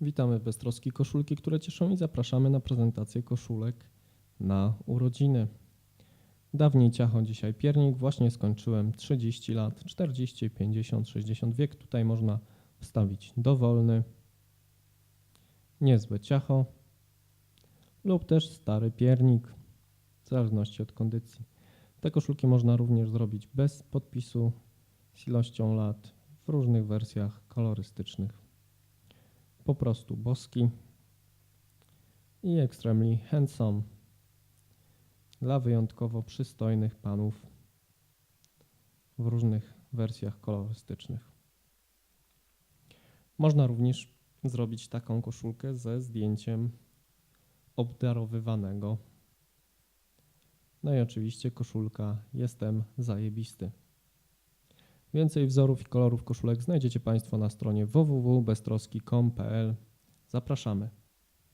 Witamy w Beztroski Koszulki, które cieszą i zapraszamy na prezentację koszulek na urodziny. Dawniej ciacho, dzisiaj piernik. Właśnie skończyłem 30 lat, 40, 50, 60 wiek. Tutaj można wstawić dowolny, niezłe ciacho lub też stary piernik, w zależności od kondycji. Te koszulki można również zrobić bez podpisu, z ilością lat, w różnych wersjach kolorystycznych po prostu boski i extremely handsome dla wyjątkowo przystojnych panów w różnych wersjach kolorystycznych. Można również zrobić taką koszulkę ze zdjęciem obdarowywanego. No i oczywiście koszulka Jestem zajebisty. Więcej wzorów i kolorów koszulek znajdziecie Państwo na stronie www.beztroski.com.pl. Zapraszamy.